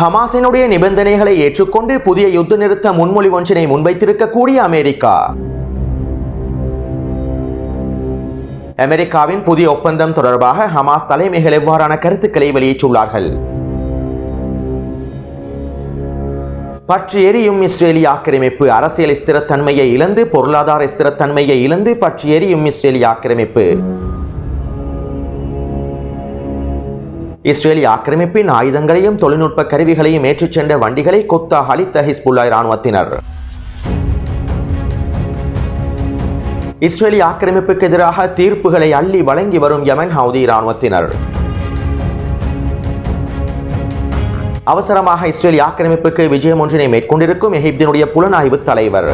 ஹமாஸினுடைய நிபந்தனைகளை ஏற்றுக்கொண்டு புதிய யுத்த நிறுத்த முன்மொழி ஒன்றினை முன்வைத்திருக்கக்கூடிய அமெரிக்கா. அமெரிக்காவின் புதிய ஒப்பந்தம் தொடர்பாக ஹமாஸ் தலைமைகள் எவ்வாறான கருத்துக்களை வெளியிட்டுள்ளார்கள்? பற்றி எரியும் இஸ்ரேலிய ஆக்கிரமிப்பு அரசியல் ஸ்திரத்தன்மையை இழந்து பொருளாதார ஸ்திரத்தன்மையை இழந்து பற்றி எரியும் இஸ்ரேலிய ஆக்கிரமிப்பு. இஸ்ரேலிய ஆக்கிரமிப்பின் ஆயுதங்களையும் தொழில்நுட்ப கருவிகளையும் ஏற்றிச் சென்ற வண்டிகளை கொத்தாக அளித்த ஹிஸ்புல்லா இராணுவத்தினர். இஸ்ரேலிய ஆக்கிரமிப்புக்கு எதிராக தீர்ப்புகளை அள்ளி வழங்கி வரும் யமன் ஹவுதி இராணுவத்தினர். அவசரமாக இஸ்ரேலிய ஆக்கிரமிப்புக்கு விஜயம் ஒன்றினை மேற்கொண்டிருக்கும் எகிப்தினுடைய புலனாய்வு தலைவர்.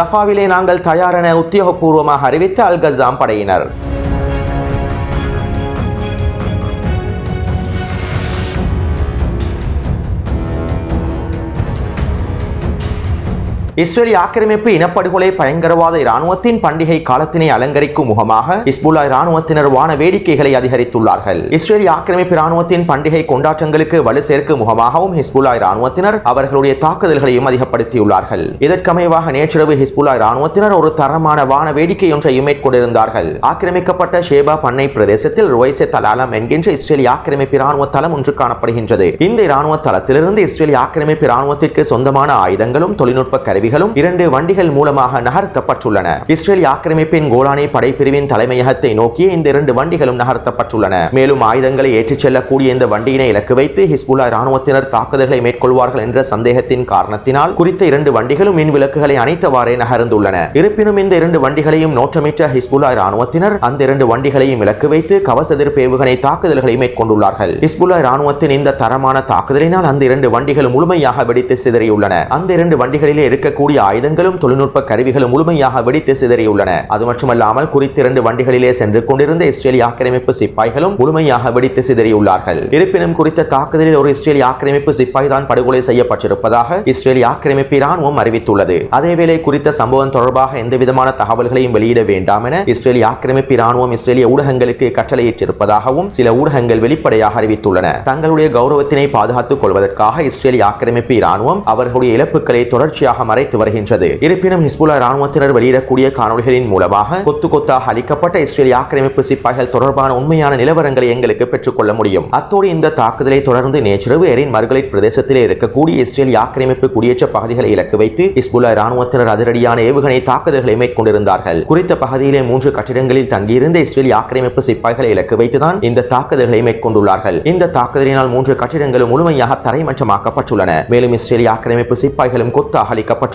ரஃபாவிலே நாங்கள் தயாரென உத்தியோகபூர்வமாக அறிவித்த அல்கசாம் படையினர். இஸ்ரேலிய ஆக்கிரமிப்பு இனப்படுகொலை பயங்கரவாத இராணுவத்தின் பண்டிகை காலத்தினை அலங்கரிக்கும் முகமாக இஸ்புல்லா இராணுவத்தினர் வான வேடிக்கைகளை அதிகரித்துள்ளார்கள். இஸ்ரேலிய ஆக்கிரமிப்பு இராணுவத்தின் பண்டிகை கொண்டாட்டங்களுக்கு வலு சேர்க்கும் முகமாகவும் ஹிஸ்புல்லா இராணுவத்தினர் அவர்களுடைய தாக்குதல்களையும் அதிகப்படுத்தியுள்ளார்கள். இதற்கமைவாக நேற்றிரவு ஹிஸ்புல்லா இராணுவத்தினர் ஒரு தரமான வான வேடிக்கை ஒன்றையும் மேற்கொண்டிருந்தார்கள். ஆக்கிரமிக்கப்பட்ட ஷேபா பண்ணை பிரதேசத்தில் ருவைசே தலாலம் என்கின்ற இஸ்ரேலிய ஆக்கிரமிப்பு இராணுவ தளம் ஒன்று காணப்படுகின்றது. இந்த இராணுவ தளத்திலிருந்து இஸ்ரேலிய ஆக்கிரமிப்பு இராணுவத்திற்கு சொந்தமான ஆயுதங்களும் தொழில்நுட்ப கருவி கருவிகளும் இரண்டு வண்டிகள் மூலமாக நகர்த்தப்பட்டுள்ளன. இஸ்ரேல் ஆக்கிரமிப்பின் கோலானி படைப்பிரிவின் தலைமையகத்தை நோக்கிய இந்த இரண்டு வண்டிகளும் நகர்த்தப்பட்டுள்ளன. மேலும் ஆயுதங்களை ஏற்றிச் செல்லக்கூடிய இந்த வண்டியினை இலக்கு வைத்து ஹிஸ்புல்லா இராணுவத்தினர் தாக்குதல்களை மேற்கொள்வார்கள் என்ற சந்தேகத்தின் காரணத்தினால் குறித்த இரண்டு வண்டிகளும் மின் விளக்குகளை அணைத்தவாறே நகர்ந்துள்ளன. இருப்பினும் இந்த இரண்டு வண்டிகளையும் நோட்டமிட்ட ஹிஸ்புல்லா இராணுவத்தினர் அந்த இரண்டு வண்டிகளையும் இலக்கு வைத்து கவச எதிர்ப்பு ஏவுகணை தாக்குதல்களை மேற்கொண்டுள்ளார்கள். ஹிஸ்புல்லா இராணுவத்தின் இந்த தரமான தாக்குதலினால் அந்த இரண்டு வண்டிகள் முழுமையாக வெடித்து சிதறியுள்ளன. அந்த இரண்டு வண்டிகளிலே இருக்க இருக்கக்கூடிய ஆயுதங்களும் தொழில்நுட்ப கருவிகளும் முழுமையாக வெடித்து சிதறியுள்ளன. அது மட்டுமல்லாமல் குறித்த இரண்டு வண்டிகளிலே சென்று கொண்டிருந்த இஸ்ரேலிய ஆக்கிரமிப்பு சிப்பாய்களும் முழுமையாக வெடித்து சிதறியுள்ளார்கள். இருப்பினும் குறித்த தாக்குதலில் ஒரு இஸ்ரேலிய ஆக்கிரமிப்பு சிப்பாய் தான் படுகொலை செய்யப்பட்டிருப்பதாக இஸ்ரேலிய ஆக்கிரமிப்பு இராணுவம் அறிவித்துள்ளது. அதேவேளை குறித்த சம்பவம் தொடர்பாக எந்தவிதமான தகவல்களையும் வெளியிட வேண்டாம் என இஸ்ரேலிய ஆக்கிரமிப்பு இராணுவம் இஸ்ரேலிய ஊடகங்களுக்கு கட்டளையிட்டிருப்பதாகவும் சில ஊடகங்கள் வெளிப்படையாக அறிவித்துள்ளன. தங்களுடைய கௌரவத்தினை பாதுகாத்துக் கொள்வதற்காக இஸ்ரேலிய ஆக்கிரமிப்பு இராணுவம் அவர்களுடைய இழப்புகளை தொடர்ச்சியாக மறை அழைத்து வருகின்றது. இருப்பினும் ஹிஸ்புல்லா ராணுவத்தினர் வெளியிடக்கூடிய காணொலிகளின் மூலமாக கொத்து கொத்தாக அளிக்கப்பட்ட இஸ்ரேல் ஆக்கிரமிப்பு சிப்பாய்கள் தொடர்பான உண்மையான நிலவரங்களை எங்களுக்கு பெற்றுக்கொள்ள முடியும். அத்தோடு இந்த தாக்குதலை தொடர்ந்து நேற்றிரவு எரின் மர்கலைட் பிரதேசத்திலே இருக்கக்கூடிய இஸ்ரேல் ஆக்கிரமிப்பு குடியேற்ற பகுதிகளை இலக்கு வைத்து ஹிஸ்புல்லா ராணுவத்தினர் அதிரடியான ஏவுகணை தாக்குதல்களை மேற்கொண்டிருந்தார்கள். குறித்த பகுதியிலே மூன்று கட்டிடங்களில் தங்கியிருந்த இஸ்ரேல் ஆக்கிரமிப்பு சிப்பாய்களை இலக்கு வைத்துதான் இந்த தாக்குதல்களை மேற்கொண்டுள்ளார்கள். இந்த தாக்குதலினால் மூன்று கட்டிடங்களும் முழுமையாக தரைமட்டமாக்கப்பட்டுள்ளன. மேலும் இஸ்ரேல் ஆக்கிரமிப்பு சிப்பாய்களும் கொத்தாக அளிக்கப்பட்டுள்ளார்கள்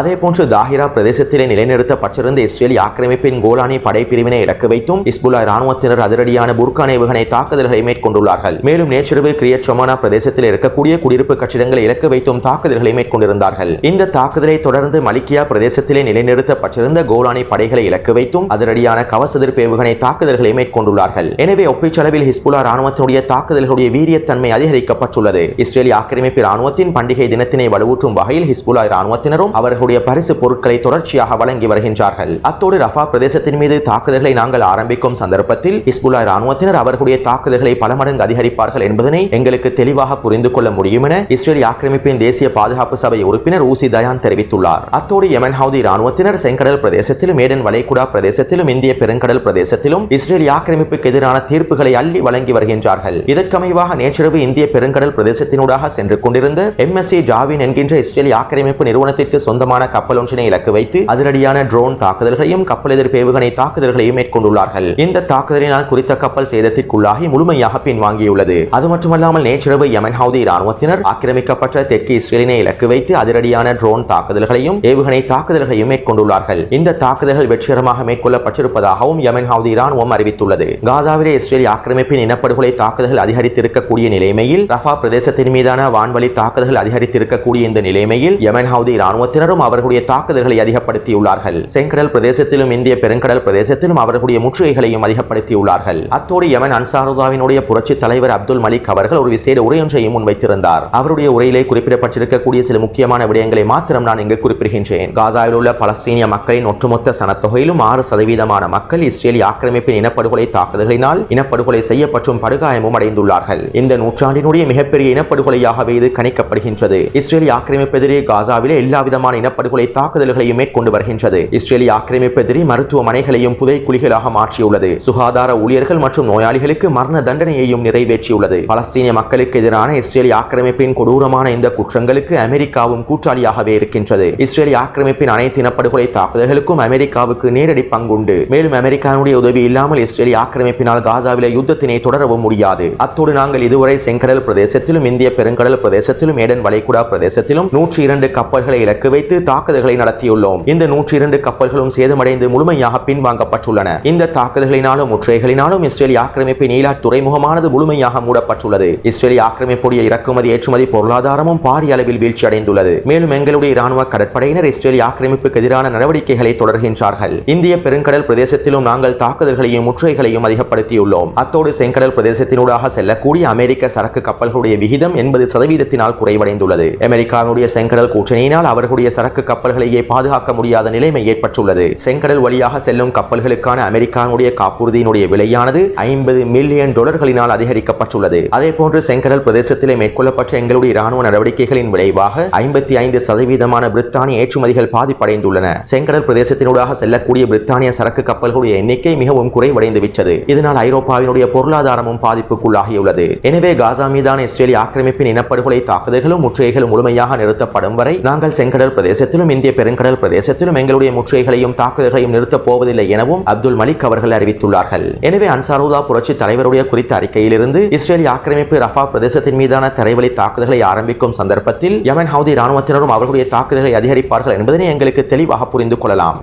அதே போன்று தாஹிரா பிரதேசத்திலே நிலைநிறுத்தப்பட்டிருந்த இஸ்ரேலிய ஆக்கிரமிப்பின் கோலானி படைப்பிரிவினை இலக்கு வைத்தும் இஸ்புல்லா ராணுவத்தினர் அதிரடியான புர்கான் ஏவுகணை தாக்குதல்களை மேற்கொண்டுள்ளார்கள். மேலும் நேற்றிரவு கிரியட் சொமானா பிரதேசத்தில் இருக்கக்கூடிய குடியிருப்பு கட்டிடங்களை இலக்கு வைத்தும் தாக்குதல்களை மேற்கொண்டிருந்தார்கள். இந்த தாக்குதலை தொடர்ந்து மலிக்கியா பிரதேசத்திலே நிலைநிறுத்தப்பட்டிருந்த கோலானி படைகளை இலக்கு வைத்தும் அதிரடியான கவச ஏவுகணை தாக்குதல்களை மேற்கொண்டுள்ளார்கள். எனவே ஒப்பீச்சளவில் ஹிஸ்புல்லா ராணுவத்தினுடைய தாக்குதல்களுடைய வீரியத்தன்மை அதிகரிக்கப்பட்டுள்ளது. இஸ்ரேலிய ஆக்கிரமிப்பு ராணுவத்தின் பண்டிகை தினத்தினை வலுவூட்டும் வகையில் ஹிஸ்புல்லா ராணுவ ராணுவத்தினரும் அவர்களுடைய பரிசு பொருட்களை தொடர்ச்சியாக வழங்கி வருகின்றார்கள். அத்தோடு ரஃபா பிரதேசத்தின் மீது தாக்குதல்களை நாங்கள் ஆரம்பிக்கும் சந்தர்ப்பத்தில் இஸ்புல்லா ராணுவத்தினர் அவர்களுடைய தாக்குதல்களை பல மடங்கு அதிகரிப்பார்கள் என்பதனை எங்களுக்கு தெளிவாக புரிந்து கொள்ள முடியும் என இஸ்ரேல் ஆக்கிரமிப்பின் தேசிய பாதுகாப்பு சபை உறுப்பினர் ஊசி தயான் தெரிவித்துள்ளார். அத்தோடு யமன் ஹவுதி ராணுவத்தினர் செங்கடல் பிரதேசத்திலும் மேடன் வளைகுடா பிரதேசத்திலும் இந்திய பெருங்கடல் பிரதேசத்திலும் இஸ்ரேல் ஆக்கிரமிப்புக்கு எதிரான தீர்ப்புகளை அள்ளி வழங்கி வருகின்றார்கள். இதற்கமைவாக நேற்றிரவு இந்திய பெருங்கடல் பிரதேசத்தினூடாக சென்று கொண்டிருந்த எம்எஸ்சி ஜாவின் என்கின்ற இஸ்ரேல் ஆக்கிரமிப்பு நிறுவனத்திற்கு சொந்தமான கப்பல் ஒன்றினை இலக்கு வைத்து அதிரடியான ட்ரோன் தாக்குதல்களையும் கப்பல் எதிர்ப்பு ஏவுகணை தாக்குதல்களையும் மேற்கொண்டுள்ளார்கள். இந்த தாக்குதலினால் குறித்த கப்பல் சேதத்திற்குள்ளாகி முழுமையாக பின்வாங்கியுள்ளது. அது மட்டுமல்லாமல் நேற்றிரவு யமன் ஹவுதி ராணுவத்தினர் ஆக்கிரமிக்கப்பட்ட தெற்கு இஸ்ரேலினை இலக்கு வைத்து அதிரடியான ட்ரோன் தாக்குதல்களையும் ஏவுகணை தாக்குதல்களையும் மேற்கொண்டுள்ளார்கள். இந்த தாக்குதல்கள் வெற்றிகரமாக மேற்கொள்ளப்பட்டிருப்பதாகவும் யமன் ஹவுதி ராணுவம் அறிவித்துள்ளது. காசாவிலே இஸ்ரேல் ஆக்கிரமிப்பின் இனப்படுகொலை தாக்குதல்கள் அதிகரித்திருக்கக்கூடிய நிலைமையில் ரஃபா பிரதேசத்தின் மீதான வான்வழி தாக்குதல்கள் அதிகரித்திருக்கக்கூடிய இந்த நிலைமையில் யமன் ஹவுதி இராணுவத்தினரும் அவர்களுடைய தாக்குதல்களை அதிகப்படுத்தியுள்ளார்கள். செங்கடல் பிரதேசத்திலும் இந்திய பெருங்கடல் பிரதேசத்திலும் அவர்களுடைய முற்றுகைகளையும் அதிகப்படுத்தியுள்ளார்கள். அத்தோடு யமன் அன்சாருதாவினுடைய புரட்சி தலைவர் அப்துல் மலிக் அவர்கள் ஒரு விசேட உரையொன்றையும் முன்வைத்திருந்தார். அவருடைய உரையிலே குறிப்பிடப்பட்டிருக்கக்கூடிய சில முக்கியமான விடயங்களை மாத்திரம் நான் இங்கு குறிப்பிடுகின்றேன். காசாவில் உள்ள பலஸ்தீனிய மக்களின் ஒட்டுமொத்த சனத்தொகையிலும் ஆறு சதவீதமான மக்கள் இஸ்ரேலிய ஆக்கிரமிப்பின் இனப்படுகொலை தாக்குதல்களினால் இனப்படுகொலை செய்யப்பட்டும் படுகாயமும் அடைந்துள்ளார்கள். இந்த நூற்றாண்டினுடைய மிகப்பெரிய இனப்படுகொலையாகவே இது கணிக்கப்படுகின்றது. இஸ்ரேலிய ஆக்கிரமிப்பு எதிரே காசாவிலே எல்லாவிதமான இனப்படுகொலை தாக்குதல்களையும் மேற்கொண்டு வருகின்றது. இஸ்ரேலிய ஆக்கிரமிப்பு மருத்துவமனைகளையும் புதை குழிகளாக மாற்றியுள்ளது. சுகாதார ஊழியர்கள் மற்றும் நோயாளிகளுக்கு மரண தண்டனையையும் நிறைவேற்றியுள்ளது. பலஸ்தீனிய மக்களுக்கு எதிரான இஸ்ரேலிய ஆக்கிரமிப்பின் கொடூரமான இந்த குற்றங்களுக்கு அமெரிக்காவும் கூட்டாளியாகவே இருக்கின்றது. இஸ்ரேலிய ஆக்கிரமிப்பின் அனைத்து இனப்படுகொலை தாக்குதல்களுக்கும் அமெரிக்காவுக்கு நேரடி பங்குண்டு. மேலும் அமெரிக்காவுடைய உதவி இல்லாமல் இஸ்ரேலிய ஆக்கிரமிப்பினால் காசாவில யுத்தத்தினை தொடரவும் முடியாது. அத்தோடு நாங்கள் இதுவரை செங்கடல் பிரதேசத்திலும் இந்திய பெருங்கடல் பிரதேசத்திலும் ஏடன் வளைகுடா பிரதேசத்திலும் நூற்றி இரண்டு கப்பல்களை இலக்கு வைத்து தாக்குதல்களை நடத்தியுள்ளோம். இந்த நூற்றி இரண்டு கப்பல்களும் சேதமடைந்து முழுமையாக பின்வாங்கப்பட்டுள்ளன. இந்த தாக்குதல்களினாலும் முற்றுகைகளினாலும் இஸ்ரேலிய ஆக்கிரமிப்பின் நீலா துறைமுகமானது முழுமையாக மூடப்பட்டுள்ளது. இஸ்ரேலிய ஆக்கிரமிப்புடைய இறக்குமதி ஏற்றுமதி பொருளாதாரமும் பாரிய அளவில் வீழ்ச்சி அடைந்துள்ளது மேலும் எங்களுடைய இராணுவ கடற்படையினர் இஸ்ரேலிய ஆக்கிரமிப்புக்கு எதிரான நடவடிக்கைகளை தொடர்கின்றார்கள். இந்திய பெருங்கடல் பிரதேசத்திலும் நாங்கள் தாக்குதல்களையும் முற்றுகைகளையும் அதிகப்படுத்தியுள்ளோம். அத்தோடு செங்கடல் பிரதேசத்தினூடாக செல்லக்கூடிய அமெரிக்க சரக்கு கப்பல்களுடைய விகிதம் எண்பது சதவீதத்தினால் குறைவடைந்துள்ளது. அமெரிக்காவுடைய செங்கடல் கூட்டணியினால் அவர்களுடைய சரக்கு கப்பல்களையே பாதுகாக்க முடியாத நிலைமை ஏற்பட்டுள்ளது. செங்கடல் வழியாக செல்லும் கப்பல்களுக்கான அமெரிக்காவுடைய காப்புறுதியினுடைய விலையானது ஐம்பது மில்லியன் டாலர்களினால் அதிகரிக்கப்பட்டுள்ளது. அதே போன்று செங்கடல் பிரதேசத்திலே மேற்கொள்ளப்பட்ட எங்களுடைய ராணுவ நடவடிக்கைகளின் விளைவாக ஐம்பத்தி ஐந்து சதவீதமான பிரித்தானிய ஏற்றுமதிகள் பாதிப்படைந்துள்ளன. செங்கடல் பிரதேசத்தினூடாக செல்லக்கூடிய பிரித்தானிய சரக்கு கப்பல்களுடைய எண்ணிக்கை மிகவும் குறைவடைந்து விட்டது இதனால் ஐரோப்பாவினுடைய பொருளாதாரமும் பாதிப்புக்குள்ளாகியுள்ளது. எனவே காசா மீதான இஸ்ரேலிய ஆக்கிரமிப்பின் இனப்படுகொலை தாக்குதல்களும் முற்றுகைகளும் முழுமையாக நிறுத்தப்படும் வரை நாங்கள் செங்கடல் பிரதேசத்திலும் இந்திய பெருங்கடல் பிரதேசத்திலும் எங்களுடைய முற்றுகைகளையும் தாக்குதல்களையும் நிறுத்தப் போவதில்லை எனவும் அப்துல் மலிக் அவர்கள் அறிவித்துள்ளார்கள். எனவே அன்சாருதா புரட்சி தலைவருடைய குறித்த அறிக்கையிலிருந்து இஸ்ரேல் ஆக்கிரமிப்பு ரஃபா பிரதேசத்தின் மீதான தரைவழி தாக்குதல்களை ஆரம்பிக்கும் சந்தர்ப்பத்தில் யமன் ஹவுதி ராணுவத்தினரும் அவர்களுடைய தாக்குதல்களை அதிகரிப்பார்கள் என்பதனை எங்களுக்கு தெளிவாக புரிந்து கொள்ளலாம்.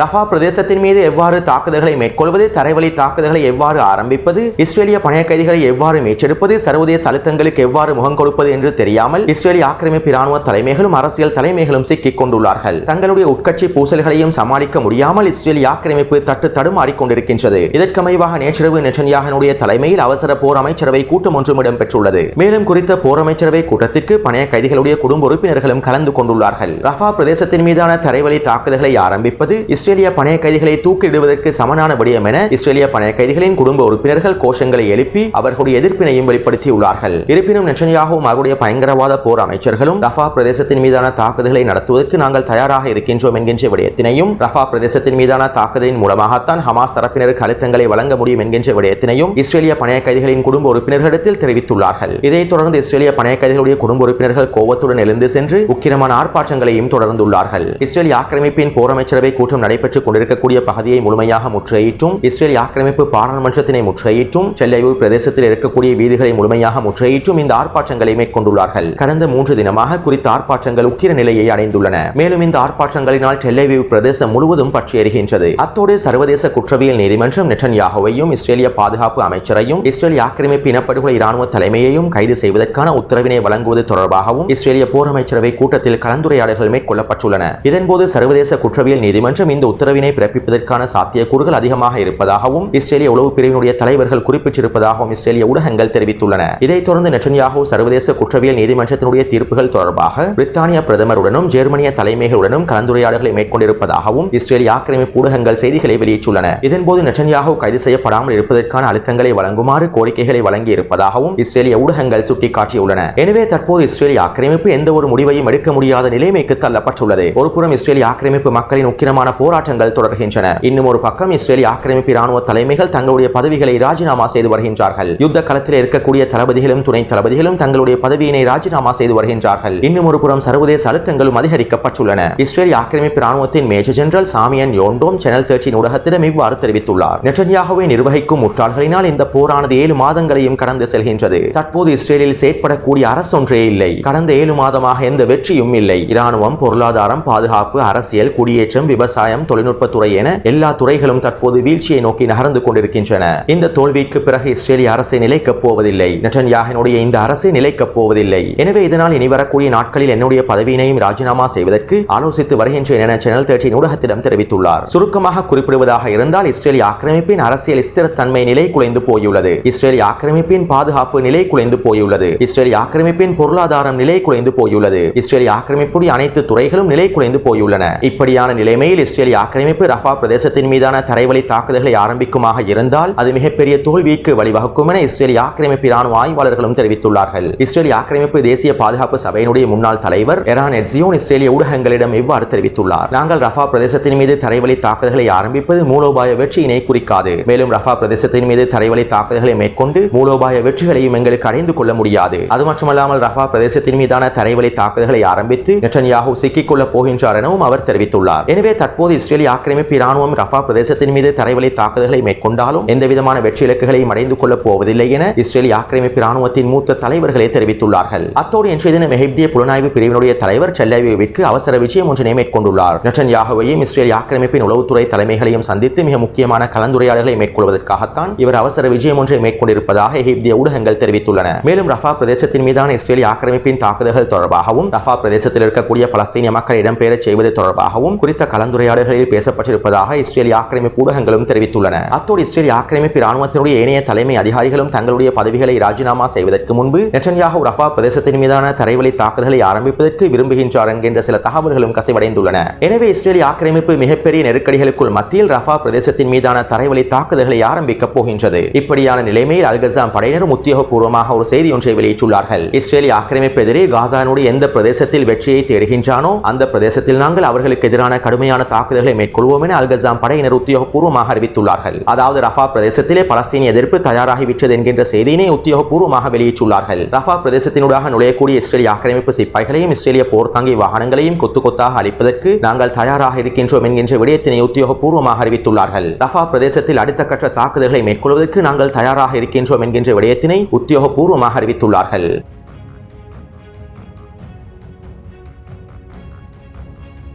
ரஃபா பிரதேசத்தின் மீது எவ்வாறு தாக்குதல்களை மேற்கொள்வது தரைவழி தாக்குதல்களை எவ்வாறு ஆரம்பிப்பது இஸ்ரேலிய பணைய கைதிகளை எவ்வாறு மீட்டெடுப்பது சர்வதேச அழுத்தங்களுக்கு எவ்வாறு முகம் கொடுப்பது என்று தெரியாமல் இஸ்ரேலிய ஆக்கிரமிப்பு இராணுவ தலைமைகளும் அரசியல் தலைமைகளும் சிக்கிக் கொண்டுள்ளார்கள். தங்களுடைய உட்கட்சி பூசல்களையும் சமாளிக்க முடியாமல் இஸ்ரேலிய ஆக்கிரமிப்பு தட்டு தடுமாறிக்கொண்டிருக்கின்றது இதற்கமைவாக நேற்றிரவு நெட்டன்யாகனுடைய தலைமையில் அவசர போர் அமைச்சரவை கூட்டம் ஒன்றும் இடம்பெற்றுள்ளது. மேலும் குறித்த போர் அமைச்சரவை கூட்டத்திற்கு பணைய கைதிகளுடைய குடும்ப உறுப்பினர்களும் கலந்து கொண்டுள்ளார்கள். ரஃபா பிரதேசத்தின் மீதான தரைவழி தாக்குதல்களை ஆரம்பிப்பது இஸ்ரேலிய பணைய கைதிகளை தூக்கிடுவதற்கு சமனான விடயம் என இஸ்ரேலிய பணைய கைதிகளின் குடும்ப உறுப்பினர்கள் கோஷங்களை எழுப்பி அவர்களுடைய எதிர்ப்பினையும் வெளிப்படுத்தியுள்ளார்கள். இருப்பினும் நெச்சனியாகவும் அவருடைய பயங்கரவாத போர் அமைச்சர்களும் ரஃபா பிரதேசத்தின் மீதான தாக்குதல்களை நடத்துவதற்கு நாங்கள் தயாராக இருக்கின்றோம் என்கின்ற விடயத்தினையும் ரஃபா பிரதேசத்தின் மீதான தாக்குதலின் மூலமாகத்தான் ஹமாஸ் தரப்பினருக்கு அழுத்தங்களை வழங்க முடியும் என்கின்ற விடயத்தினையும் இஸ்ரேலிய பணைய கைதிகளின் குடும்ப உறுப்பினர்களிடத்தில் தெரிவித்துள்ளார்கள். இதைத் தொடர்ந்து இஸ்ரேலிய பணைய கைதிகளுடைய குடும்ப உறுப்பினர்கள் கோவத்துடன் எழுந்து சென்று உக்கிரமான ஆர்ப்பாட்டங்களையும் தொடர்ந்துள்ளார்கள். இஸ்ரேலிய ஆக்கிரமிப்பின் போர் அமைச்சரவை கூட்டம் நடைபெற்றுக் கொண்டிருக்கக்கூடிய பகுதியை முழுமையாக முற்றுகையிட்டும் இஸ்ரேல் ஆக்கிரமிப்பு பாராளுமன்றத்தினை முற்றுகையிட்டும் செல்லையூர் பிரதேசத்தில் இருக்கக்கூடிய வீதிகளை முழுமையாக முற்றுகையிட்டும் இந்த ஆர்ப்பாட்டங்களை மேற்கொண்டுள்ளார்கள். கடந்த மூன்று தினமாக குறித்த ஆர்ப்பாட்டங்கள் உக்கிர நிலையை அடைந்துள்ளன. மேலும் இந்த ஆர்ப்பாட்டங்களினால் டெல்லைவியூ பிரதேசம் முழுவதும் பற்றி எரிகின்றது அத்தோடு சர்வதேச குற்றவியல் நீதிமன்றம் நெட்டன்யாகுவையும் இஸ்ரேலிய பாதுகாப்பு அமைச்சரையும் இஸ்ரேலிய ஆக்கிரமிப்பு இனப்படுகொலை இராணுவ தலைமையையும் கைது செய்வதற்கான உத்தரவினை வழங்குவது தொடர்பாகவும் இஸ்ரேலிய போர் அமைச்சரவை கூட்டத்தில் கலந்துரையாடல்கள் மேற்கொள்ளப்பட்டுள்ளன. இதன்போது சர்வதேச குற்றவியல் நீதிமன்றம் இந்த உத்தரவினை பிறப்பிப்பதற்கான சாத்தியக்கூறுகள் அதிகமாக இருப்பதாகவும் இஸ்ரேலிய உளவு பிரிவினுடைய தலைவர்கள் குறிப்பிட்டிருப்பதாகவும் இஸ்ரேலிய ஊடகங்கள் தெரிவித்துள்ளன. இதைத் தொடர்ந்து நெட்டன்யாகு சர்வதேச குற்றவியல் நீதிமன்றத்தினுடைய தீர்ப்புகள் தொடர்பாக பிரித்தானிய பிரதமருடனும் ஜெர்மனிய தலைமைகளுடனும் கலந்துரையாடல்களை மேற்கொண்டிருப்பதாகவும் இஸ்ரேலிய ஆக்கிரமிப்பு ஊடகங்கள் செய்திகளை வெளியிட்டுள்ளன. இதன்போது நெட்டன்யாகு கைது செய்யப்படாமல் இருப்பதற்கான அழுத்தங்களை வழங்குமாறு கோரிக்கைகளை வழங்கி இருப்பதாகவும் இஸ்ரேலிய ஊடகங்கள் சுட்டிக்காட்டியுள்ளன. எனவே தற்போது இஸ்ரேலிய ஆக்கிரமிப்பு எந்த ஒரு முடிவையும் எடுக்க முடியாத நிலைமைக்கு தள்ளப்பட்டுள்ளது. ஒருபுறம் இஸ்ரேலிய ஆக்கிரமிப்பு மக்களின் உக்கிரமான போராட்டங்கள் தொடர்கின்றன. இன்னும் ஒரு பக்கம் இஸ்ரேலி ஆக்கிரமிப்பு ராணுவ தலைமைகள் தங்களுடைய பதவிகளை ராஜினாமா செய்து வருகின்றார்கள். யுத்த களத்தில் இருக்கக்கூடிய தளபதிகளும் துணை தளபதிகளும் தங்களுடைய பதவியினை ராஜினாமா செய்து வருகின்றார்கள். இன்னும் ஒரு புறம் சர்வதேச அழுத்தங்களும் அதிகரிக்கப்பட்டுள்ளன. இஸ்ரேலி ஆக்கிரமிப்பு ராணுவத்தின் மேஜர் ஜெனரல் சாமியன் யோண்டோம் சேனல் தேர்ச்சியின் ஊடகத்திடம் இவ்வாறு தெரிவித்துள்ளார். நெட்டன்யாகவே நிர்வகிக்கும் முட்டாள்களினால் இந்த போரானது ஏழு மாதங்களையும் கடந்து செல்கின்றது. தற்போது இஸ்ரேலில் செயற்படக்கூடிய அரசொன்றே இல்லை. கடந்த ஏழு மாதமாக எந்த வெற்றியும் இல்லை. இராணுவம் பொருளாதாரம் பாதுகாப்பு அரசியல் குடியேற்றம் விவசாயம் விவசாயம் தொழில்நுட்பத்துறை என எல்லா துறைகளும் தற்போது வீழ்ச்சியை நோக்கி நகர்ந்து கொண்டிருக்கின்றன. இந்த தோல்விக்கு பிறகு இஸ்ரேலிய அரசை நிலைக்கப் போவதில்லை. நெட்டன்யாஹினுடைய இந்த அரசை நிலைக்கப் போவதில்லை. எனவே இதனால் இனி வரக்கூடிய நாட்களில் என்னுடைய பதவியினையும் ராஜினாமா செய்வதற்கு ஆலோசித்து வருகின்றேன் என சேனல் தேர்ட்டின் ஊடகத்திடம் தெரிவித்துள்ளார். சுருக்கமாக குறிப்பிடுவதாக இருந்தால் இஸ்ரேலிய ஆக்கிரமிப்பின் அரசியல் ஸ்திரத்தன்மை நிலை குலைந்து போயுள்ளது. இஸ்ரேலிய ஆக்கிரமிப்பின் பாதுகாப்பு நிலை குலைந்து போயுள்ளது. இஸ்ரேலிய ஆக்கிரமிப்பின் பொருளாதாரம் நிலை குலைந்து போயுள்ளது. இஸ்ரேலிய ஆக்கிரமிப்புடைய அனைத்து துறைகளும் நிலை குலைந்து போயுள்ளன. இப்படியான நிலைமையில் இஸ்ரேலிய ஆக்கிரமிப்பு ரஃபா பிரதேசத்தின் மீதான தரைவழி தாக்குதல்களை ஆரம்பிக்குமாக இருந்தால் அது மிகப்பெரிய தோல்விக்கு வழிவகுக்கும் என இஸ்ரேலிய ஆக்கிரமிப்பு ராணுவ ஆய்வாளர்களும் தெரிவித்துள்ளார்கள். இஸ்ரேலிய ஆக்கிரமிப்பு தேசிய பாதுகாப்பு சபையினுடைய முன்னாள் தலைவர் எரான் எட்ஸியோன் இஸ்ரேலிய ஊடகங்களிடம் இவ்வாறு தெரிவித்துள்ளார். நாங்கள் ரஃபா பிரதேசத்தின் மீது தரைவழி தாக்குதல்களை ஆரம்பிப்பது மூலோபாய வெற்றியினை குறிக்காது. மேலும் ரஃபா பிரதேசத்தின் மீது தரைவழி தாக்குதல்களை மேற்கொண்டு மூலோபாய வெற்றிகளையும் எங்களுக்கு அடைந்து கொள்ள முடியாது. அது மட்டுமல்லாமல் ரஃபா பிரதேசத்தின் மீதான தரைவழி தாக்குதல்களை ஆரம்பித்து நெட்டன்யாகு சிக்கிக் கொள்ளப் போகின்றார் எனவும் அவர் தெரிவித்துள்ளார். எனவே தற்போது இஸ்ரேலிய ஆக்கிரமிப்பு இராணுவம் ரஃபா பிரதேசத்தின் மீது தரைவழி தாக்குதல்களை மேற்கொண்டாலும் எந்தவிதமான வெற்றி இலக்குகளையும் அடைந்து கொள்ளப் போவதில்லை என இஸ்ரேலிய ஆக்கிரமிப்பு இராணுவத்தின் மூத்த தலைவர்களே தெரிவித்துள்ளார்கள். அத்தோடு இன்றைய தினம் எகிப்திய புலனாய்வு பிரிவினுடைய தலைவர் செல்லவிற்கு அவசர விஜயம் ஒன்றினை மேற்கொண்டுள்ளார். நெட்டன்யாஹுவையும் இஸ்ரேல் ஆக்கிரமிப்பின் உளவுத்துறை தலைமைகளையும் சந்தித்து மிக முக்கியமான கலந்துரையாடல்களை மேற்கொள்வதற்காகத்தான் இவர் அவசர விஜயம் ஒன்றை மேற்கொண்டிருப்பதாக எகிப்திய ஊடகங்கள் தெரிவித்துள்ளன. மேலும் ரஃபா பிரதேசத்தின் மீதான இஸ்ரேல் ஆக்கிரமிப்பின் தாக்குதல்கள் தொடர்பாகவும் ரஃபா பிரதேசத்தில் இருக்கக்கூடிய பலஸ்தீனிய மக்கள் இடம்பெயரச் செய்வது தொடர்பாகவும் குறித்த கலந்துரையாடல் கலந்துரையாடல்களில் பேசப்பட்டிருப்பதாக இஸ்ரேலிய ஆக்கிரமிப்பு ஊடகங்களும் தெரிவித்துள்ளன. அத்தோடு இஸ்ரேலிய ஆக்கிரமிப்பு ராணுவத்தினுடைய ஏனைய தலைமை அதிகாரிகளும் தங்களுடைய பதவிகளை ராஜினாமா செய்வதற்கு முன்பு நெட்டன்யாகு ரஃபா பிரதேசத்தின் மீதான தரைவழி தாக்குதலை ஆரம்பிப்பதற்கு விரும்புகின்றார் என்கின்ற சில தகவல்களும் கசிவடைந்துள்ளன. எனவே இஸ்ரேலிய ஆக்கிரமிப்பு மிகப்பெரிய நெருக்கடிகளுக்குள் மத்தியில் ரஃபா பிரதேசத்தின் மீதான தரைவழி தாக்குதல்களை ஆரம்பிக்கப் போகின்றது. இப்படியான நிலைமையில் அல்கசாம் படையினரும் உத்தியோகபூர்வமாக ஒரு செய்தி ஒன்றை வெளியிட்டுள்ளார்கள். இஸ்ரேலிய ஆக்கிரமிப்பு எதிரே காசானுடைய எந்த பிரதேசத்தில் வெற்றியை தேடுகின்றானோ அந்த பிரதேசத்தில் நாங்கள் அவர்களுக்கு எதிரான கடுமையான தாக்குதல் தாக்குதல்களை மேற்கொள்வோம் என அல்கசாம் படையினர் உத்தியோகபூர்வமாக அறிவித்துள்ளார்கள். அதாவது ரஃபா பிரதேசத்திலே பலஸ்தீனிய எதிர்ப்பு தயாராகிவிட்டது என்கின்ற செய்தியினை உத்தியோகபூர்வமாக வெளியிட்டுள்ளார்கள். ரஃபா பிரதேசத்தினூடாக நுழையக்கூடிய இஸ்ரேலிய ஆக்கிரமிப்பு சிப்பாய்களையும் இஸ்ரேலிய போர் தாங்கி வாகனங்களையும் கொத்து கொத்தாக அளிப்பதற்கு நாங்கள் தயாராக இருக்கின்றோம் என்கின்ற விடயத்தினை உத்தியோகபூர்வமாக அறிவித்துள்ளார்கள். ரஃபா பிரதேசத்தில் அடுத்த கட்ட தாக்குதல்களை மேற்கொள்வதற்கு நாங்கள் தயாராக இருக்கின்றோம் என்கின்ற விடயத்தினை உத்தியோகபூர்வமாக அறிவித்துள்ளார்கள்.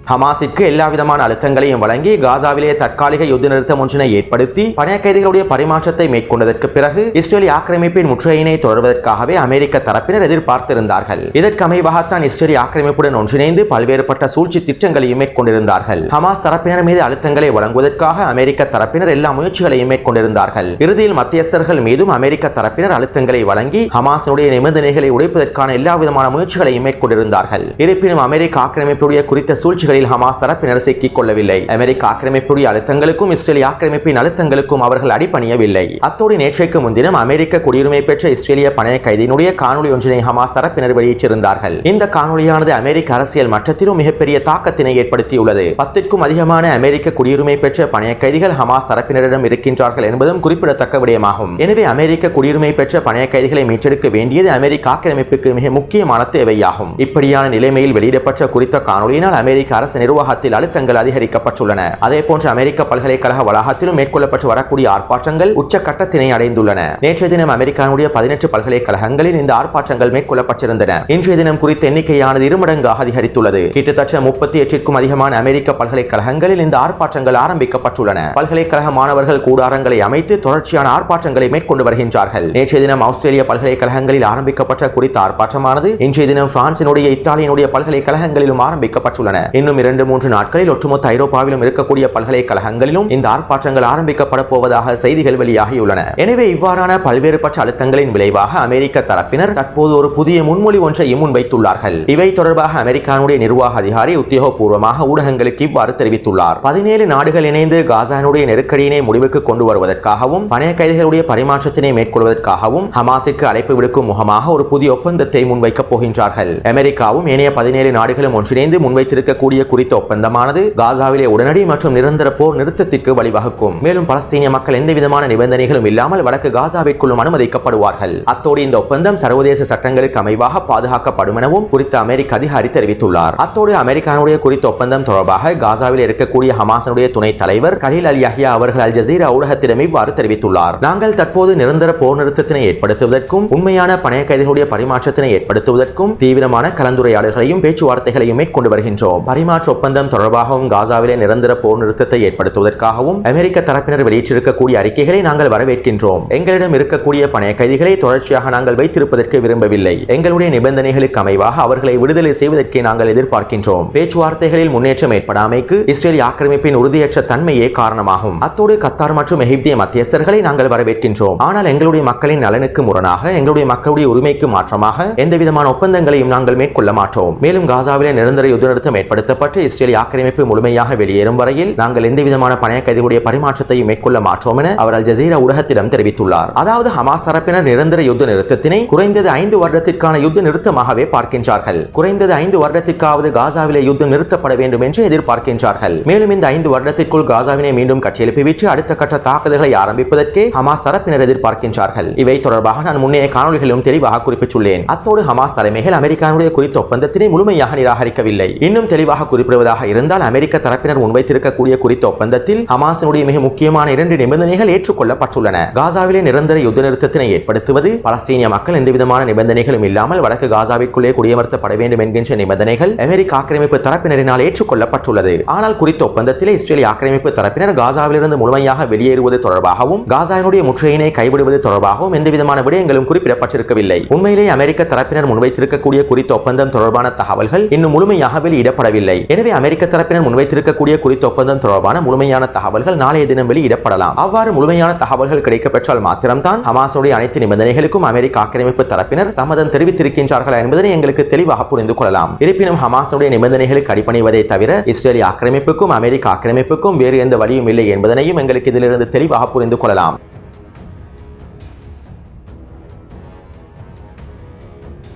ஹமாஸிற்கு எல்லா விதமான அழுத்தங்களையும் வழங்கி காசாவிலே தற்காலிக யுத்த நிறுத்தம் ஒன்றினை ஏற்படுத்தி பணைய கைதிகளுடைய பரிமாற்றத்தை மேற்கொண்டதற்கு பிறகு இஸ்ரேலி ஆக்கிரமிப்பின் முற்றுகையினை தொடர்வதற்காகவே அமெரிக்க தரப்பினர் எதிர்பார்த்திருந்தார்கள். இதற்கு அமைவாகத்தான் இஸ்ரேலி ஆக்கிரமிப்புடன் ஒன்றிணைந்து பல்வேறுபட்ட சூழ்ச்சி திட்டங்களையும் மேற்கொண்டிருந்தார்கள். ஹமாஸ் தரப்பினர் மீது அழுத்தங்களை வழங்குவதற்காக அமெரிக்க தரப்பினர் எல்லா முயற்சிகளையும் மேற்கொண்டிருந்தார்கள். இறுதியில் மத்தியஸ்தர்கள் மீதும் அமெரிக்க தரப்பினர் அழுத்தங்களை வழங்கி ஹமாஸினுடைய நிபந்தனைகளை உடைப்பதற்கான எல்லா விதமான முயற்சிகளையும் மேற்கொண்டிருந்தார்கள். இருப்பினும் அமெரிக்க ஆக்கிரமிப்புடைய குறித்த சூழ்ச்சிகளில் ஹமாஸ் தரப்பினர் சிக்கிக் கொள்ளவில்லை. அமெரிக்க ஆக்கிரமிப்புடைய அழுத்தங்களுக்கும் இஸ்ரேலிய ஆக்கிரமிப்பின் அழுத்தங்களுக்கும் அவர்கள் அடிப்பணியவில்லை அத்தோடு நேற்றைக்கு முன்தினம் அமெரிக்க குடியுரிமை பெற்ற இஸ்ரேலிய பணைய கைதியினுடைய காணொலி ஒன்றினை ஹமாஸ் தரப்பினர் வெளியிட்டிருந்தார்கள். இந்த காணொலியானது அமெரிக்க அரசியல் மட்டத்திலும் மிகப்பெரிய தாக்கத்தினை ஏற்படுத்தியுள்ளது. பத்திற்கும் அதிகமான அமெரிக்க குடியுரிமை பெற்ற பணைய கைதிகள் ஹமாஸ் தரப்பினரிடம் இருக்கின்றார்கள் என்பதும் குறிப்பிடத்தக்க விடயமாகும். எனவே அமெரிக்க குடியுரிமை பெற்ற பணைய கைதிகளை மீட்டெடுக்க வேண்டியது அமெரிக்க ஆக்கிரமிப்புக்கு மிக முக்கியமான தேவையாகும். இப்படியான நிலைமையில் வெளியிடப்பட்ட குறித்த காணொலியினால் அமெரிக்க அரசு நிர்வாகத்தில் அழுத்தங்கள் அதிகரிக்கப்பட்டுள்ளன. அதேபோன்று அமெரிக்க பல்கலைக்கழக வளாகத்திலும் மேற்கொள்ளப்பட்டு வரக்கூடிய ஆர்ப்பாட்டங்கள் உச்சக்கட்டத்தினை அடைந்துள்ளன. நேற்றைய தினம் அமெரிக்காவுடைய பதினெட்டு பல்கலைக்கழகங்களில் இந்த ஆர்ப்பாட்டங்கள் மேற்கொள்ளப்பட்டிருந்தன. இன்றைய தினம் குறித்த எண்ணிக்கையானது இருமடங்காக அதிகரித்துள்ளது. கிட்டத்தட்ட முப்பத்தி எட்டிற்கும் அதிகமான அமெரிக்க பல்கலைக்கழகங்களில் இந்த ஆர்ப்பாட்டங்கள் ஆரம்பிக்கப்பட்டுள்ளன. பல்கலைக்கழக மாணவர்கள் கூடாரங்களை அமைத்து தொடர்ச்சியான ஆர்ப்பாட்டங்களை மேற்கொண்டு வருகின்றார்கள். நேற்றைய தினம் ஆஸ்திரேலிய பல்கலைக்கழகங்களில் ஆரம்பிக்கப்பட்ட குறித்த ஆர்ப்பாட்டமானது இன்றைய தினம் பிரான்சினுடைய இத்தாலியினுடைய பல்கலைக்கழகங்களிலும் ஆரம்பிக்கப்பட்டுள்ளன. இன்னும் இரண்டு மூன்று நாட்களில் ஒட்டுமொத்த ஐரோப்பாவிலும் இருக்கக்கூடிய பல்கலைக்கழகங்களிலும் இந்த ஆர்ப்பாட்டங்கள் ஆரம்பிக்கப்பட போவதாக செய்திகள் வெளியாகியுள்ளன. எனவே இவ்வாறான பல்வேறுபட்ட அழுத்தங்களின் விளைவாக அமெரிக்க தரப்பினர் தற்போது ஒரு புதிய முன்மொழி ஒன்றை முன்வைத்துள்ளார்கள். இவை தொடர்பாக அமெரிக்கானுடைய நிர்வாக அதிகாரி உத்தியோகபூர்வமாக ஊடகங்களுக்கு இவ்வாறு தெரிவித்துள்ளார். பதினேழு நாடுகள் இணைந்து காசானுடைய நெருக்கடியினை முடிவுக்கு கொண்டு வருவதற்காகவும் பணைய கைதிகளுடைய பரிமாற்றத்தினை மேற்கொள்வதற்காகவும் ஹமாஸிற்கு அழைப்பு விடுக்கும் முகமாக ஒரு புதிய ஒப்பந்தத்தை முன்வைக்கப் போகின்றார்கள். அமெரிக்காவும் ஏனைய பதினேழு நாடுகளும் ஒன்றிணைந்து முன்வைத்திருக்கக்கூடிய குறித்த ஒப்பந்தமானது காசாவிலே உடனடி மற்றும் நிரந்தர போர் நிறுத்தத்திற்கு வழிவகுக்கும். மேலும் பலஸ்தீனிய மக்கள் எந்த விதமான நிபந்தனைகளும் இல்லாமல் வடக்கு காசாவிற்குள்ளும் அனுமதிக்கப்படுவார்கள். அத்தோடு இந்த ஒப்பந்தம் சர்வதேச சட்டங்களுக்கு அமைவாக பாதுகாக்கப்படும் எனவும் குறித்த அமெரிக்க அதிகாரி தெரிவித்துள்ளார். அத்தோடு அமெரிக்கானுடைய குறித்த ஒப்பந்தம் தொடர்பாக காசாவில் இருக்கக்கூடிய ஹமாசனுடைய துணைத் தலைவர் கலில் அல் யஹ்யா அவர்கள் அல் ஜசீரா ஊடகத்திடம் இவ்வாறு தெரிவித்துள்ளார். நாங்கள் தற்போது நிரந்தர போர் நிறுத்தத்தினை ஏற்படுத்துவதற்கும் உண்மையான பணைய கைதிகளுடைய பரிமாற்றத்தினை ஏற்படுத்துவதற்கும் தீவிரமான கலந்துரையாடல்களையும் பேச்சுவார்த்தைகளையும் மேற்கொண்டு வருகின்றோம். பரிமா பரிமாற்ற ஒப்பந்தம் தொடர்பாகவும் காசாவிலே நிரந்தர போர் நிறுத்தத்தை ஏற்படுத்துவதற்காகவும் அமெரிக்க தரப்பினர் வெளியிட்டிருக்கக்கூடிய அறிக்கைகளை நாங்கள் வரவேற்கின்றோம். எங்களிடம் இருக்கக்கூடிய பணைய கைதிகளை தொடர்ச்சியாக நாங்கள் வைத்திருப்பதற்கு விரும்பவில்லை. எங்களுடைய நிபந்தனைகளுக்கு அமைவாக அவர்களை விடுதலை செய்வதற்கே நாங்கள் எதிர்பார்க்கின்றோம். பேச்சுவார்த்தைகளில் முன்னேற்றம் ஏற்படாமைக்கு இஸ்ரேல் ஆக்கிரமிப்பின் உறுதியற்ற தன்மையே காரணமாகும். அத்தோடு கத்தார் மற்றும் எகிப்திய மத்தியஸ்தர்களை நாங்கள் வரவேற்கின்றோம். ஆனால் எங்களுடைய மக்களின் நலனுக்கு முரணாக எங்களுடைய மக்களுடைய உரிமைக்கு மாற்றமாக எந்தவிதமான ஒப்பந்தங்களையும் நாங்கள் மேற்கொள்ள மாட்டோம். மேலும் காசாவிலே நிரந்தர யுத்த நிறுத்தம் ஏற்படுத்தப்பட்டு இஸ்ரேல் ஆக்கிரமிப்பு முழுமையாக வெளியேறும் வரையில் நாங்கள் எந்தவிதமான பணைய கைதிகளுடைய பரிமாற்றத்தையும் மேற்கொள்ள மாட்டோம் என அவர் அல் ஜசீரா ஊடகத்திடம் தெரிவித்துள்ளார். அதாவது ஹமாஸ் தரப்பினர் நிரந்தர யுத்த நிறுத்தத்தினை குறைந்தது ஐந்து வருடத்திற்கான யுத்த நிறுத்தமாகவே பார்க்கின்றார்கள். குறைந்தது ஐந்து வருடத்திற்காவது காசாவிலே யுத்தம் நிறுத்தப்பட வேண்டும் என்று எதிர்பார்க்கின்றார்கள். மேலும் இந்த ஐந்து வருடத்திற்குள் காசாவினை மீண்டும் கட்டியெழுப்பிவிட்டு அடுத்த கட்ட தாக்குதல்களை ஆரம்பிப்பதற்கே ஹமாஸ் தரப்பினர் எதிர்பார்க்கின்றார்கள். இவை தொடர்பாக நான் முன்னைய காணொலிகளிலும் தெளிவாக குறிப்பிட்டுள்ளேன். அத்தோடு ஹமாஸ் தலைமைகள் அமெரிக்காவுடைய குறித்த ஒப்பந்தத்தினை முழுமையாக நிராகரிக்கவில்லை. இன்னும் தெளிவாக குறிப்பிடுவதாக இருந்தால் அமெரிக்க தரப்பினர் முன்வைத்திருக்கக்கூடிய குறித்த ஒப்பந்தத்தில் ஹமாஸினுடைய மிக முக்கியமான இரண்டு நிபந்தனைகள் ஏற்றுக்கொள்ளப்பட்டுள்ளன. காசாவிலே நிரந்தர யுத்த நிறுத்தத்தினை ஏற்படுத்துவது பலஸ்தீனிய மக்கள் எந்தவிதமான நிபந்தனைகளும் இல்லாமல் வடக்கு காசாவிற்குள்ளே குடியமர்த்தப்பட வேண்டும் என்கின்ற நிபந்தனைகள் அமெரிக்க ஆக்கிரமிப்பு தரப்பினரினால் ஏற்றுக்கொள்ளப்பட்டுள்ளது. ஆனால் குறித்த ஒப்பந்தத்திலே இஸ்ரேலிய ஆக்கிரமிப்பு தரப்பினர் காசாவிலிருந்து முழுமையாக வெளியேறுவது தொடர்பாகவும் காசாவினுடைய முற்றுகையினை கைவிடுவது தொடர்பாகவும் எந்தவிதமான விடயங்களும் குறிப்பிடப்பட்டிருக்கவில்லை. உண்மையிலேயே அமெரிக்க தரப்பினர் முன்வைத்திருக்கக்கூடிய குறித்த ஒப்பந்தம் தொடர்பான தகவல்கள் இன்னும் முழுமையாக வெளியிடப்படவில்லை. எனவே அமெரிக்க தரப்பினர் முன்வைத்திருக்கக்கூடிய குறித்த ஒப்பந்தம் தொடர்பான முழுமையான தகவல்கள் நாளைய தினம் வெளியிடப்படலாம். அவ்வாறு முழுமையான தகவல்கள் கிடைக்கப்பெற்றால் மாத்திரம்தான் ஹமாஸுடைய அனைத்து நிபந்தனைகளுக்கும் அமெரிக்க ஆக்கிரமிப்பு தரப்பினர் சம்மதம் தெரிவித்திருக்கின்றார்கள் என்பதனை எங்களுக்கு தெளிவாக புரிந்து கொள்ளலாம். இருப்பினும் ஹமாஸுடைய நிபந்தனைகளுக்கு அடிப்பணிவதை தவிர இஸ்ரேலிய ஆக்கிரமிப்புக்கும் அமெரிக்க ஆக்கிரமிப்புக்கும் வேறு எந்த வழியும் இல்லை என்பதனையும் எங்களுக்கு இதிலிருந்து தெளிவாக புரிந்து கொள்ளலாம்.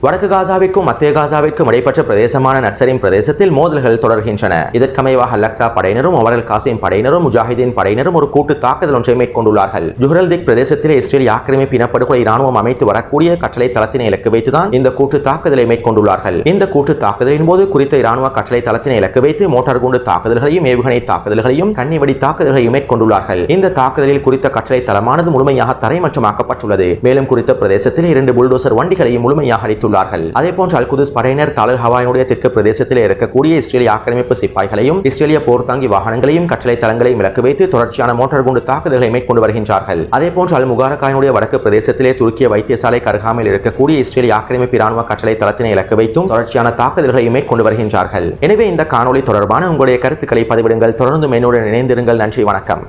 வடக்கு காசாவிற்கும் மத்திய காசாவிற்கும் இடைப்பட்ட பிரதேசமான நர்சரின் பிரதேசத்தில் மோதல்கள் தொடர்கின்றன. இதற்கமைவாக அலக்சா படையினரும் அவரல் காசிம் படையினரும் முஜாஹிதீன் படையினரும் ஒரு கூட்டு தாக்குதல் ஒன்றை மேற்கொண்டுள்ளார்கள். ஜுஹரல் திக் பிரதேசத்தில் இஸ்ரேல் ஆக்கிரமிப்பு இனப்படுகொலை இராணுவம் அமைத்து வரக்கூடிய கட்டளை தளத்தினை இலக்கு வைத்துதான் இந்த கூட்டு தாக்குதலை மேற்கொண்டுள்ளார்கள். இந்த கூட்டு தாக்குதலின் போது குறித்த இராணுவ கட்டளை தளத்தினை இலக்கு வைத்து மோட்டார் குண்டு தாக்குதல்களையும் ஏவுகணை தாக்குதல்களையும் கன்னிவெடி தாக்குதல்களையும் மேற்கொண்டுள்ளார்கள். இந்த தாக்குதலில் குறித்த கட்டளை தளமானது முழுமையாக தரைமற்றமாக்கப்பட்டுள்ளது மேலும் குறித்த பிரதேசத்தில் இரண்டு புல்டோசர் வண்டிகளையும் முழுமையாக கொண்டார்கள் அதே போன்று அல் குதிஸ் படையினர் தாலல் ஹவாயினுடைய தெற்கு பிரதேசத்தில் இருக்கக்கூடிய இஸ்ரேலிய ஆக்கிரமிப்பு சிப்பாய்களையும் இஸ்ரேலிய போர்த்தாங்கி வாகனங்களையும் கட்டளை தளங்களையும் இலக்கு வைத்து தொடர்ச்சியான மோட்டார் குண்டு தாக்குதல்களை மேற்கொண்டு வருகின்றார்கள். அதே போன்று அல் முகாரக்காயினுடைய வடக்கு பிரதேசத்திலே துருக்கிய வைத்தியசாலை கருகாமையில் இருக்கக்கூடிய இஸ்ரேலிய ஆக்கிரமிப்பு இராணுவ கட்டளை தளத்தினை இலக்கு வைத்தும் தொடர்ச்சியான தாக்குதல்களை மேற்கொண்டு வருகின்றார்கள். எனவே இந்த காணொலி தொடர்பான உங்களுடைய கருத்துக்களை பதிவிடுங்கள். தொடர்ந்து என்னுடன் இணைந்திருங்கள். நன்றி வணக்கம்.